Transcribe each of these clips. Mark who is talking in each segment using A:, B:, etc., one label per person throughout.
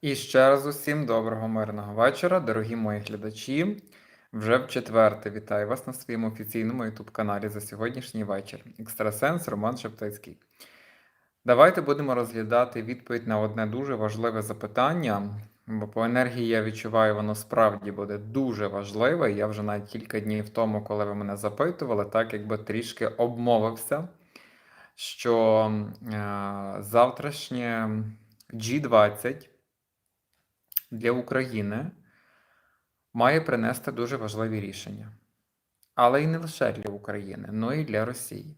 A: І ще раз усім доброго мирного вечора, дорогі мої глядачі. Вже в четверте вітаю вас на своєму офіційному youtube каналі за сьогоднішній вечір. Екстрасенс Роман Шептицький. Давайте будемо розглядати відповідь на одне дуже важливе запитання, бо по енергії я відчуваю, воно справді буде дуже важливе. Я вже навіть кілька днів тому, коли ви мене запитували, так якби трішки обмовився, що е, завтрашнє G20 для України має принести дуже важливі рішення. Але і не лише для України, але й для Росії.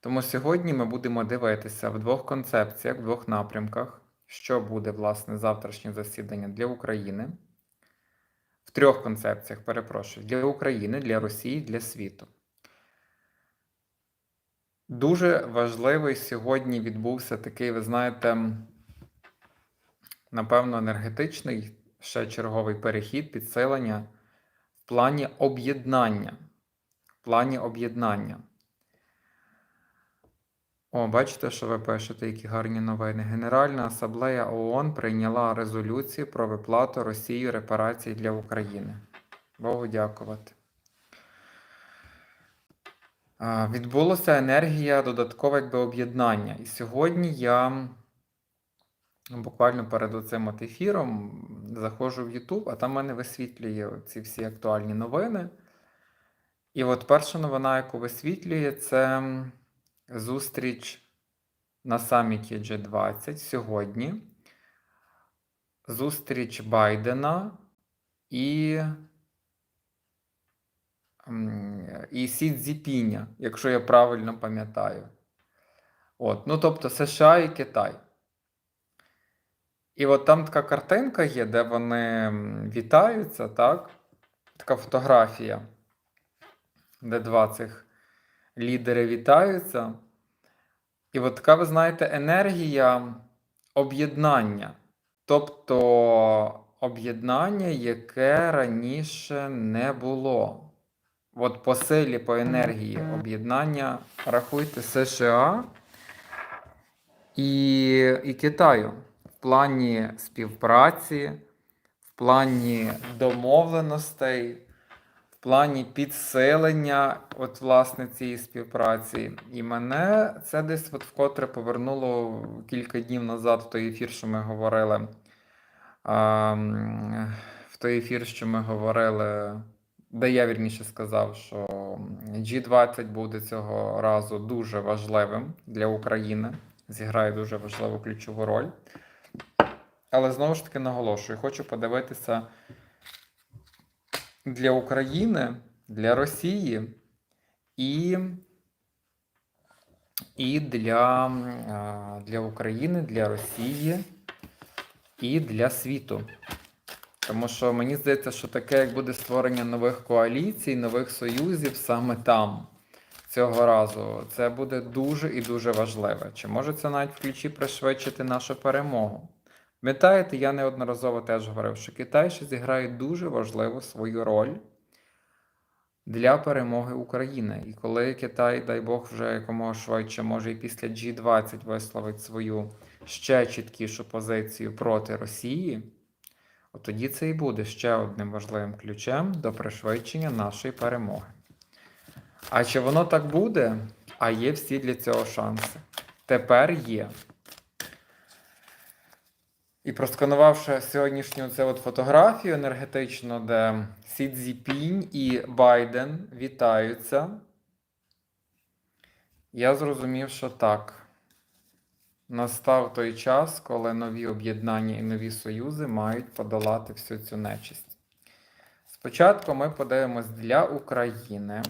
A: Тому сьогодні ми будемо дивитися в двох концепціях, в двох напрямках, що буде власне завтрашнє засідання для України. В трьох концепціях, перепрошую, для України, для Росії, для світу. Дуже важливий сьогодні відбувся такий, ви знаєте, напевно, енергетичний ще черговий перехід, підсилення в плані об'єднання. В плані об'єднання. О, бачите, що ви пишете, які гарні новини. Генеральна асамблея ООН прийняла резолюцію про виплату Росії репарацій для України. Богу дякувати. А, Відбулося енергія додаткове якби об'єднання. І сьогодні я буквально перед цим от ефіром заходжу в YouTube, а там мене висвітлює ці всі актуальні новини. І от перша новина, яку висвітлює, це зустріч на саміті G20 сьогодні. Зустріч Байдена і і Сі Цзіпіня, якщо я правильно пам'ятаю. От, Ну, тобто США і Китай. І от там така картинка є, де вони вітаються, так? Така фотографія, де два цих лідери вітаються. І от така, ви знаєте, енергія об'єднання. Тобто об'єднання, яке раніше не було. От по силі, по енергії об'єднання рахуйте США і, і Китаю плані співпраці, в плані домовленостей, в плані підсилення от, власне, цієї співпраці. І мене це десь от вкотре повернуло кілька днів назад в той ефір, що ми говорили. В той ефір, що ми говорили, де я вірніше сказав, що G20 буде цього разу дуже важливим для України, зіграє дуже важливу ключову роль. Але знову ж таки наголошую, хочу подивитися для України, для Росії і і для, для України, для Росії і для світу. Тому що мені здається, що таке, як буде створення нових коаліцій, нових союзів саме там цього разу, це буде дуже і дуже важливе. Чи може це навіть в ключі пришвидшити нашу перемогу? Пам'ятаєте, я неодноразово теж говорив, що Китай ще зіграє дуже важливу свою роль для перемоги України. І коли Китай, дай Бог, вже якомога швидше, може і після G20 висловить свою ще чіткішу позицію проти Росії, от тоді це і буде ще одним важливим ключем до пришвидшення нашої перемоги. А чи воно так буде? А є всі для цього шанси. Тепер є. І просканувавши сьогоднішню цю от фотографію енергетичну, де Сі Цзіпінь і Байден вітаються, я зрозумів, що так. Настав той час, коли нові об'єднання і нові союзи мають подолати всю цю нечисть. Спочатку ми подивимось для України.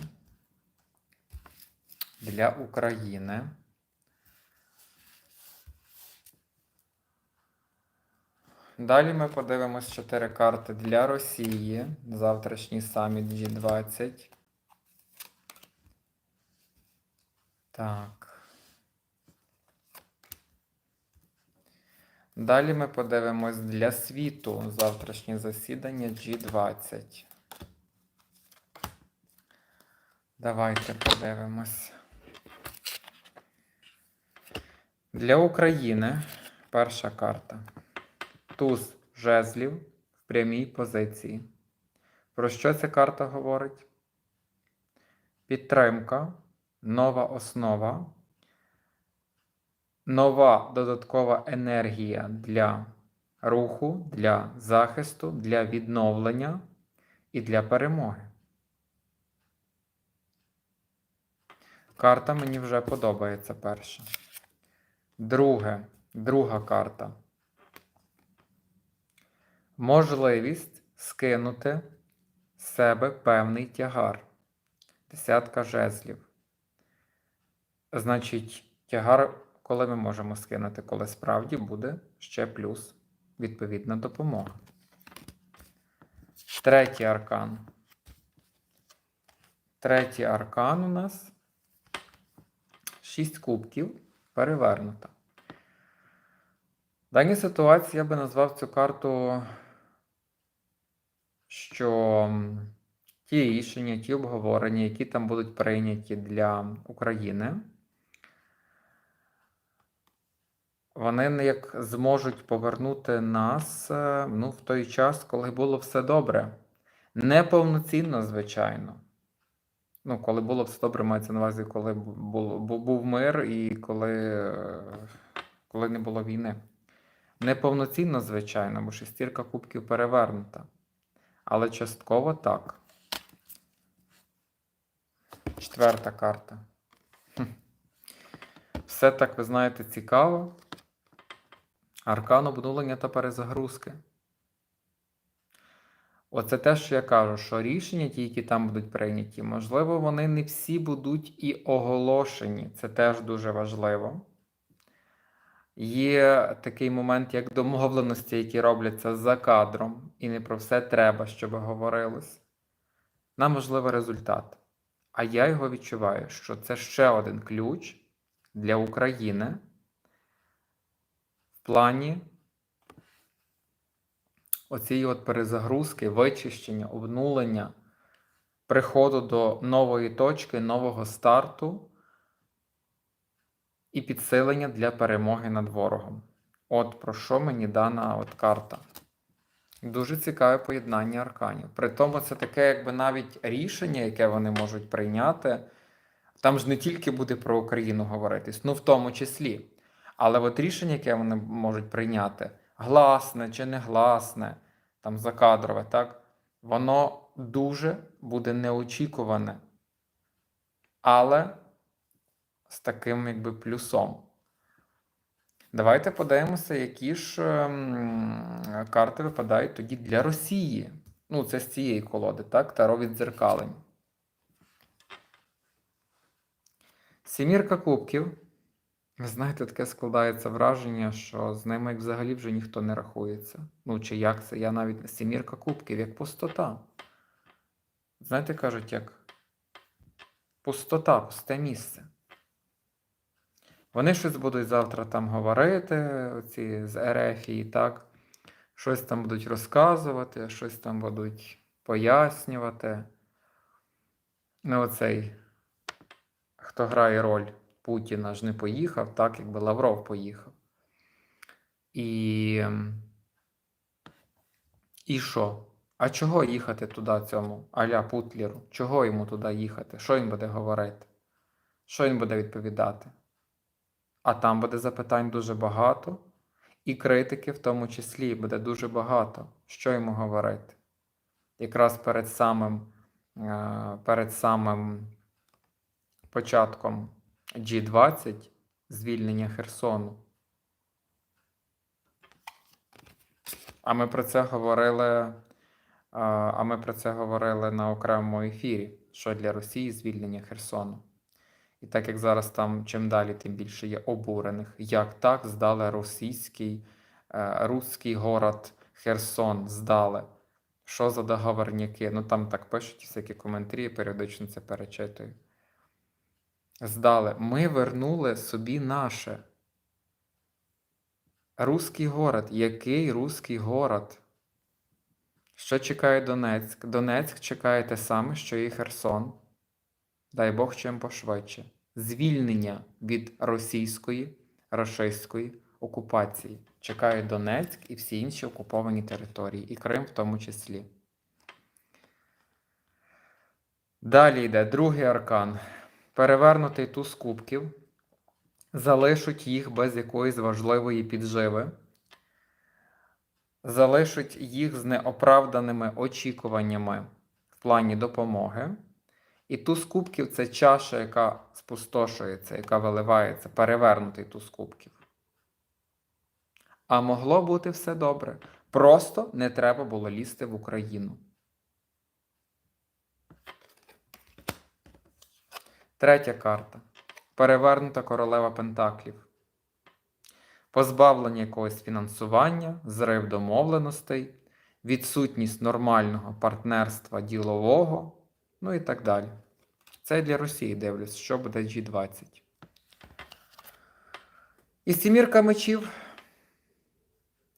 A: Для України. Далі ми подивимось 4 карти для Росії. Завтрашній саміт G20. Так. Далі ми подивимось для світу завтрашнє засідання G20. Давайте подивимось. Для України перша карта. Туз жезлів в прямій позиції. Про що ця карта говорить? Підтримка, нова основа, нова додаткова енергія для руху, для захисту, для відновлення і для перемоги. Карта мені вже подобається перша. Друге, друга карта. Можливість скинути з себе певний тягар. Десятка жезлів. Значить, тягар, коли ми можемо скинути, коли справді буде ще плюс відповідна допомога. Третій аркан. Третій аркан у нас шість кубків перевернута. В даній ситуації я би назвав цю карту, що ті рішення, ті обговорення, які там будуть прийняті для України, вони як зможуть повернути нас е, ну, в той час, коли було все добре. Не повноцінно, звичайно. Ну, коли було все добре, мається на увазі, коли бу- було, був мир і коли, е, коли не було війни. Не повноцінно, звичайно, бо шестірка кубків перевернута. Але частково так. Четверта карта. Все так, ви знаєте, цікаво. Аркан обнулення та перезагрузки. Оце те, що я кажу, що рішення, ті, які там будуть прийняті, можливо, вони не всі будуть і оголошені. Це теж дуже важливо. Є такий момент, як домовленості, які робляться за кадром, і не про все треба, щоб говорилось. Нам важливий результат. А я його відчуваю, що це ще один ключ для України в плані оцієї от перезагрузки, вичищення, обнулення, приходу до нової точки, нового старту і підсилення для перемоги над ворогом. От про що мені дана от карта. Дуже цікаве поєднання арканів. При тому це таке, якби навіть рішення, яке вони можуть прийняти. Там ж не тільки буде про Україну говоритись, ну в тому числі. Але от рішення, яке вони можуть прийняти, гласне чи негласне, там закадрове, так, воно дуже буде неочікуване. Але з таким якби плюсом. Давайте подивимося, які ж ем, карти випадають тоді для Росії. Ну, це з цієї колоди, так? Таро віддзеркалень. Сімірка кубків. Ви знаєте, таке складається враження, що з ними взагалі вже ніхто не рахується. Ну, чи як це? Я навіть сімірка кубків, як пустота. Знаєте, кажуть, як пустота, пусте місце. Вони щось будуть завтра там говорити, оці з Ерефії, так? Щось там будуть розказувати, щось там будуть пояснювати. Ну, оцей, хто грає роль Путіна, ж не поїхав, так, якби Лавров поїхав. І. І що? А чого їхати туди цьому Аля Путлеру? Чого йому туди їхати? Що він буде говорити? Що він буде відповідати? А там буде запитань дуже багато, і критики в тому числі буде дуже багато. Що йому говорити? Якраз перед самим, е, перед самим початком G20 звільнення Херсону. А ми про це говорили. е, А ми про це говорили на окремому ефірі, що для Росії звільнення Херсону. І так як зараз там чим далі, тим більше є обурених. Як так здали російський, е, руський город Херсон здали? Що за договорняки? Ну там так пишуть всякі коментарі, періодично це перечитую. Здали. Ми вернули собі наше. Руський город. Який руський город? Що чекає Донецьк? Донецьк чекає те саме, що і Херсон. Дай Бог чим пошвидше. Звільнення від російської, рашистської окупації. Чекають Донецьк і всі інші окуповані території, і Крим в тому числі. Далі йде другий аркан. Перевернутий туз кубків. Залишуть їх без якоїсь важливої підживи. Залишуть їх з неоправданими очікуваннями в плані допомоги. І туз кубків це чаша, яка спустошується, яка виливається, перевернутий туз кубків. А могло бути все добре. Просто не треба було лізти в Україну. Третя карта. Перевернута королева Пентаклів. Позбавлення якогось фінансування, зрив домовленостей, відсутність нормального партнерства ділового, ну і так далі. Це для Росії дивлюсь, що буде G20. І сімірка мечів.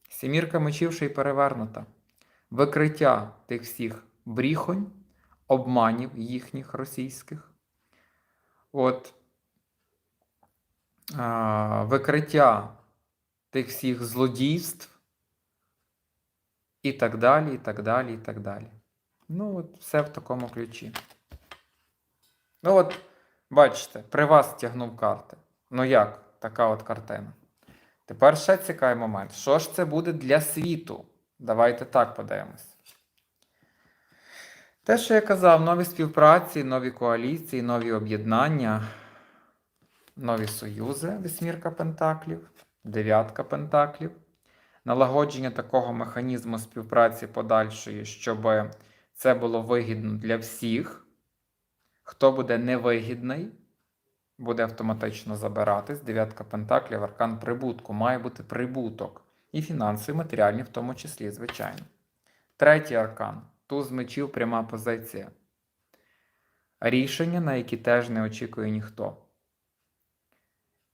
A: Сімірка мечів ще й перевернута. Викриття тих всіх бріхонь, обманів їхніх російських. От а, викриття тих всіх злодійств і так далі, і так далі, і так далі. Ну, от все в такому ключі. Ну, от, бачите, при вас тягнув карти. Ну як, така от картина. Тепер ще цікавий момент. Що ж це буде для світу? Давайте так подивимось. Те, що я казав, нові співпраці, нові коаліції, нові об'єднання, нові союзи, вісьмірка Пентаклів, дев'ятка Пентаклів, налагодження такого механізму співпраці подальшої, щоб це було вигідно для всіх. Хто буде невигідний, буде автоматично забиратись. Дев'ятка Пентаклів, аркан прибутку. Має бути прибуток. І фінансовий, і матеріальний в тому числі, звичайно. Третій аркан. Туз мечів пряма позиція. Рішення, на які теж не очікує ніхто.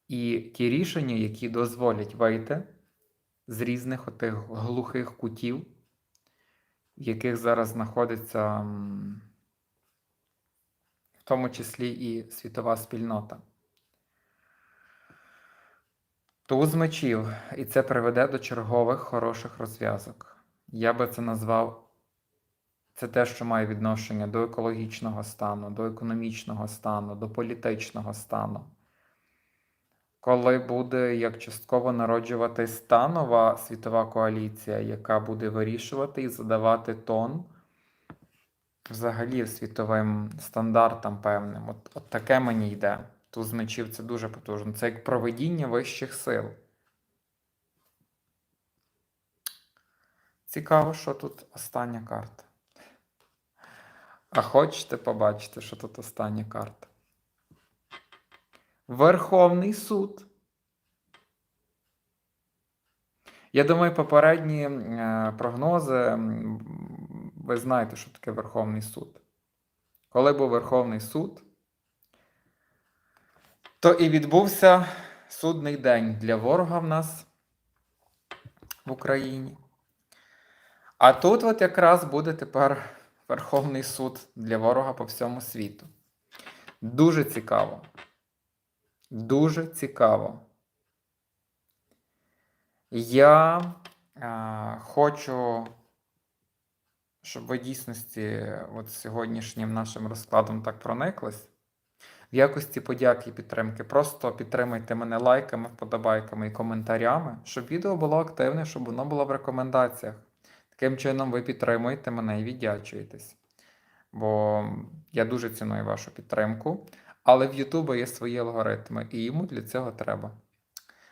A: І ті рішення, які дозволять вийти з різних отих глухих кутів, в яких зараз знаходиться тому числі і світова спільнота. Туз мечів, і це приведе до чергових хороших розв'язок. Я би це назвав це те, що має відношення до екологічного стану, до економічного стану, до політичного стану. Коли буде як частково народжуватись та нова світова коаліція, яка буде вирішувати і задавати тон взагалі світовим стандартам певним. От, от таке мені йде. Туз мечів це дуже потужно. Це як проведіння вищих сил. Цікаво, що тут остання карта. А хочете побачити, що тут остання карта? Верховний суд. Я думаю, попередні е, прогнози, ви знаєте, що таке Верховний суд. Коли був Верховний суд, то і відбувся судний день для ворога в нас в Україні. А тут от якраз буде тепер Верховний суд для ворога по всьому світу. Дуже цікаво. Дуже цікаво. Я е, хочу, щоб ви дійсності от сьогоднішнім нашим розкладом так прониклись. В якості подяки і підтримки. Просто підтримайте мене лайками, вподобайками і коментарями, щоб відео було активне, щоб воно було в рекомендаціях. Таким чином, ви підтримуєте мене і віддячуєтесь. Бо я дуже ціную вашу підтримку. Але в Ютубі є свої алгоритми, і йому для цього треба.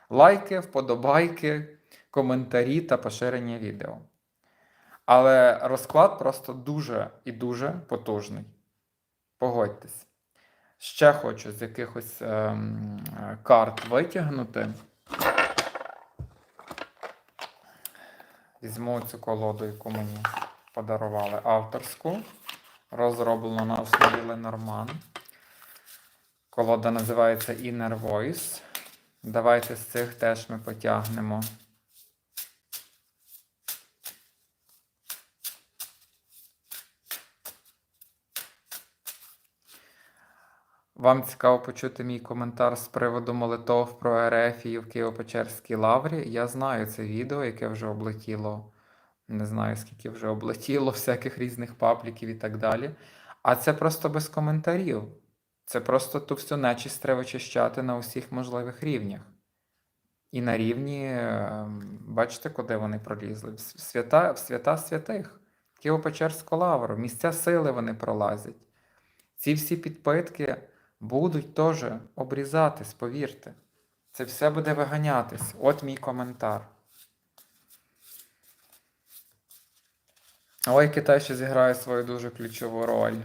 A: Лайки, вподобайки, коментарі та поширення відео. Але розклад просто дуже і дуже потужний. Погодьтесь. Ще хочу з якихось ем, карт витягнути. Візьму цю колоду, яку мені подарували авторську. Розроблено на основі Ленорман. Колода називається Inner Voice. Давайте з цих теж ми потягнемо. Вам цікаво почути мій коментар з приводу молитов про Ерефію в Києво-Печерській лаврі. Я знаю це відео, яке вже облетіло, не знаю скільки вже облетіло всяких різних пабліків і так далі. А це просто без коментарів. Це просто ту всю нечість треба чищати на усіх можливих рівнях. І на рівні, е, бачите, куди вони пролізли? В свята, в свята святих, Києво-Печерську лавру, місця сили вони пролазять. Ці всі підпитки будуть теж обрізатись, повірте. Це все буде виганятись. От мій коментар. Ой, Китай ще зіграє свою дуже ключову роль.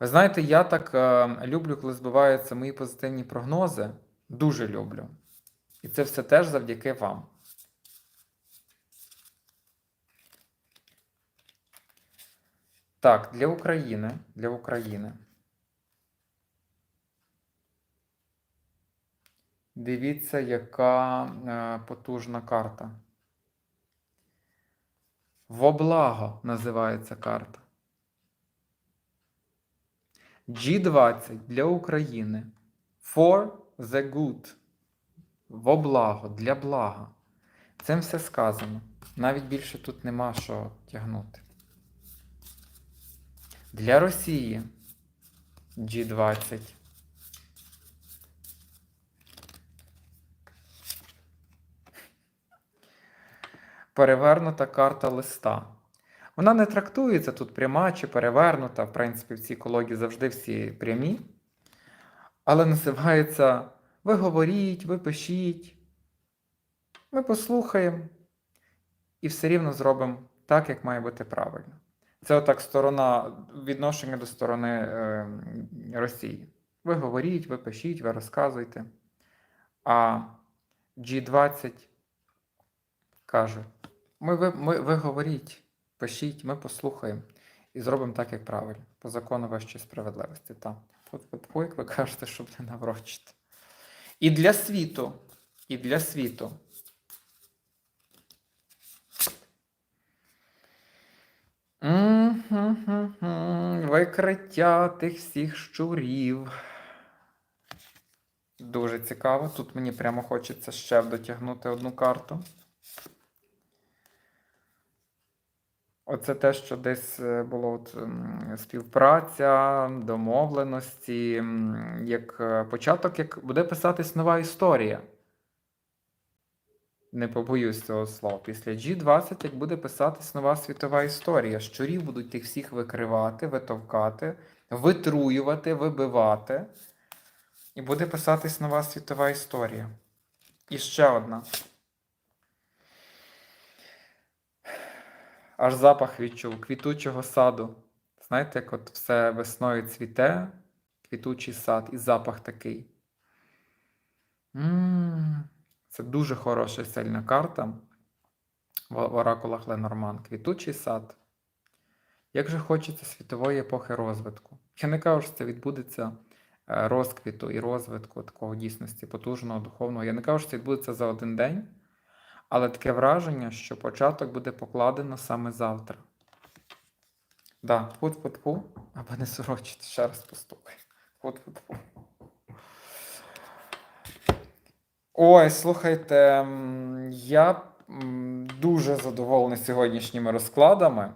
A: Ви знаєте, я так е, люблю, коли збиваються мої позитивні прогнози. Дуже люблю. І це все теж завдяки вам. Так, для України. Для України. Дивіться, яка е, потужна карта. Во благо називається карта. G20 для України. For the good. Во благо, для блага. Цим все сказано. Навіть більше тут нема що тягнути. Для Росії G20. Перевернута карта листа. Вона не трактується тут пряма чи перевернута. В принципі, в цій колоді завжди всі прямі. Але називається ви говоріть, ви пишіть. Ми послухаємо і все рівно зробимо так, як має бути правильно. Це отак сторона відношення до сторони е, Росії. Ви говоріть, ви пишіть, ви розказуйте. А G20 каже: ми, ви, ми, ви говоріть, пишіть, ми послухаємо і зробимо так, як правильно, по закону вищої справедливості. Та. От, от, як ви кажете, щоб не наврочити. І для світу, і для світу. Викриття тих всіх щурів. Дуже цікаво. Тут мені прямо хочеться ще дотягнути одну карту. Оце те, що десь е, було от, співпраця, домовленості, як е, початок, як буде писатись нова історія. Не побоюсь цього слова. Після G20 як буде писатись нова світова історія. Щурів будуть тих всіх викривати, витовкати, витруювати, вибивати. І буде писатись нова світова історія. І ще одна. Аж запах відчув квітучого саду. Знаєте, як от все весною цвіте, квітучий сад, і запах такий. М, Це дуже хороша сильна карта в в оракулах Ленорман. Квітучий сад. Як же хочеться світової епохи розвитку. Я не кажу, що це відбудеться е, розквіту і розвитку такого дійсності потужного, духовного. Я не кажу, що це відбудеться за один день. Але таке враження, що початок буде покладено саме завтра. Да, фут-фут-фу, аби не сорочити, ще раз постукай. Фут-фут-фу. Ой, слухайте, я дуже задоволений сьогоднішніми розкладами.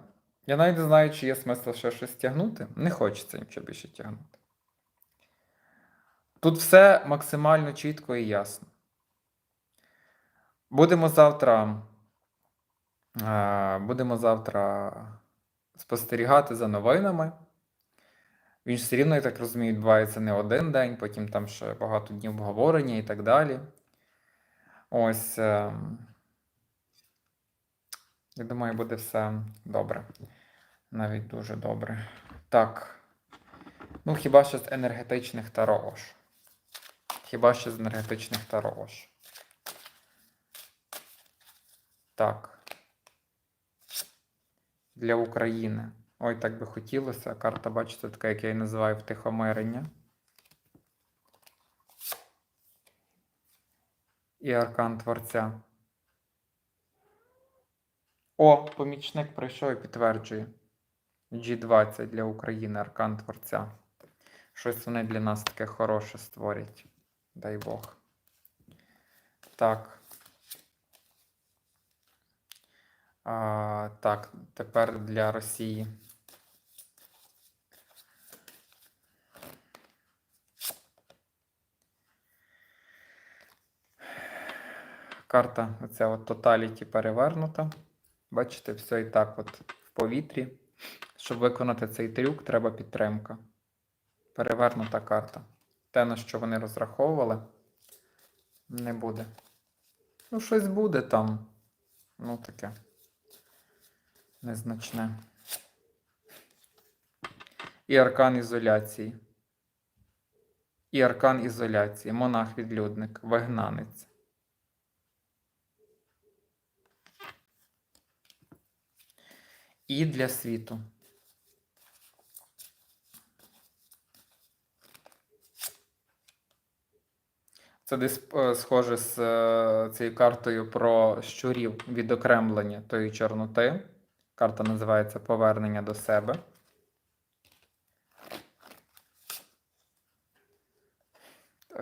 A: Я навіть не знаю, чи є смисл ще щось тягнути. Не хочеться нічого більше тягнути. Тут все максимально чітко і ясно. Будемо завтра. е, Будемо завтра спостерігати за новинами. Він ж все рівно, я так розумію, відбувається не один день, потім там ще багато днів обговорення і так далі. Ось. е, Я думаю, буде все добре. Навіть дуже добре. Так. Ну, хіба що з енергетичних тарош. Хіба що з енергетичних тарош. Так. Для України. Ой, так би хотілося. Карта, бачите, така, як я її називаю втихомирення. І аркан Творця. О, помічник прийшов і підтверджує. G20 для України, аркан Творця. Щось вони для нас таке хороше створять. Дай Бог. Так. А, так, тепер для Росії. Карта оця от Totality перевернута. Бачите, все і так от в повітрі. Щоб виконати цей трюк, треба підтримка. Перевернута карта. Те, на що вони розраховували, не буде. Ну, щось буде там. Ну, таке. Незначне. І аркан ізоляції. І аркан ізоляції. Монах-відлюдник, вигнанець. І для світу. Це десь е, схоже з е, цією картою про щурів відокремлення тої чорноти. Карта називається Повернення до себе.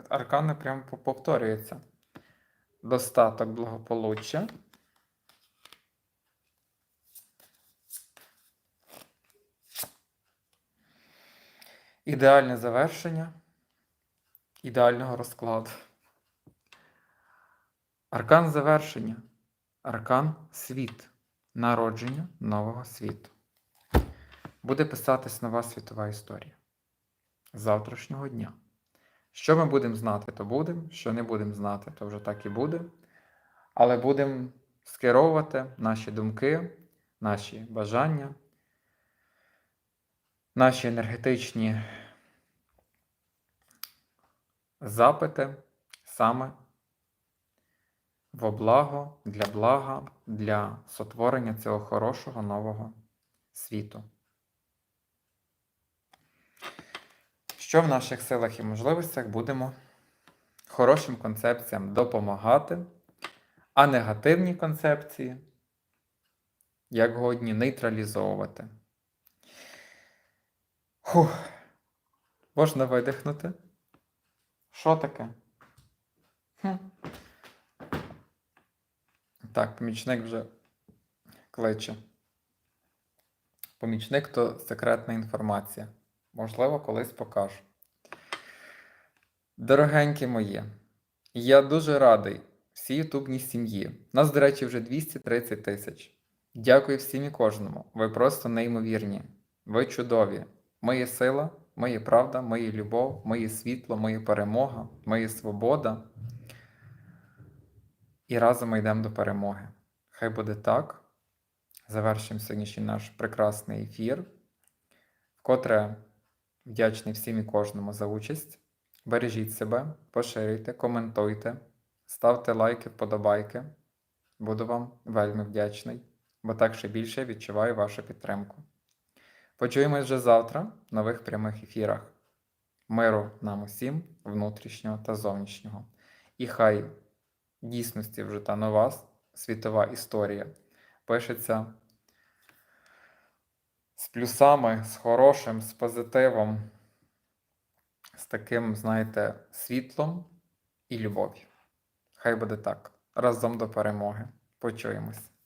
A: Аркани прямо по- повторюються. Достаток благополуччя. Ідеальне завершення ідеального розкладу. Аркан завершення. Аркан світ. Народження нового світу. Буде писатись нова світова історія. Завтрашнього дня. Що ми будемо знати, то будемо. Що не будемо знати, то вже так і буде. Але будемо скеровувати наші думки, наші бажання, наші енергетичні запити саме во благо, для блага, для сотворення цього хорошого нового світу. Що в наших силах і можливостях будемо хорошим концепціям допомагати, а негативні концепції, як годні, нейтралізовувати. Фух. Можна видихнути. Що таке? Хм. Так, помічник вже кличе. Помічник то секретна інформація. Можливо, колись покажу. Дорогенькі мої, я дуже радий всій ютубній сім'ї. Нас, до речі, вже 230 тисяч. Дякую всім і кожному. Ви просто неймовірні. Ви чудові. Ми сила, ми правда, ми любов, ми є світло, ми перемога, ми свобода. І разом ми йдемо до перемоги. Хай буде так. Завершимо сьогоднішній наш прекрасний ефір. Вкотре вдячний всім і кожному за участь. Бережіть себе, поширюйте, коментуйте, ставте лайки, вподобайки. Буду вам вельми вдячний, бо так ще більше відчуваю вашу підтримку. Почуємось вже завтра в нових прямих ефірах. Миру нам усім, внутрішнього та зовнішнього. І хай дійсності вже та нова світова історія пишеться з плюсами, з хорошим, з позитивом, з таким, знаєте, світлом і любов'ю. Хай буде так. Разом до перемоги. Почуємось.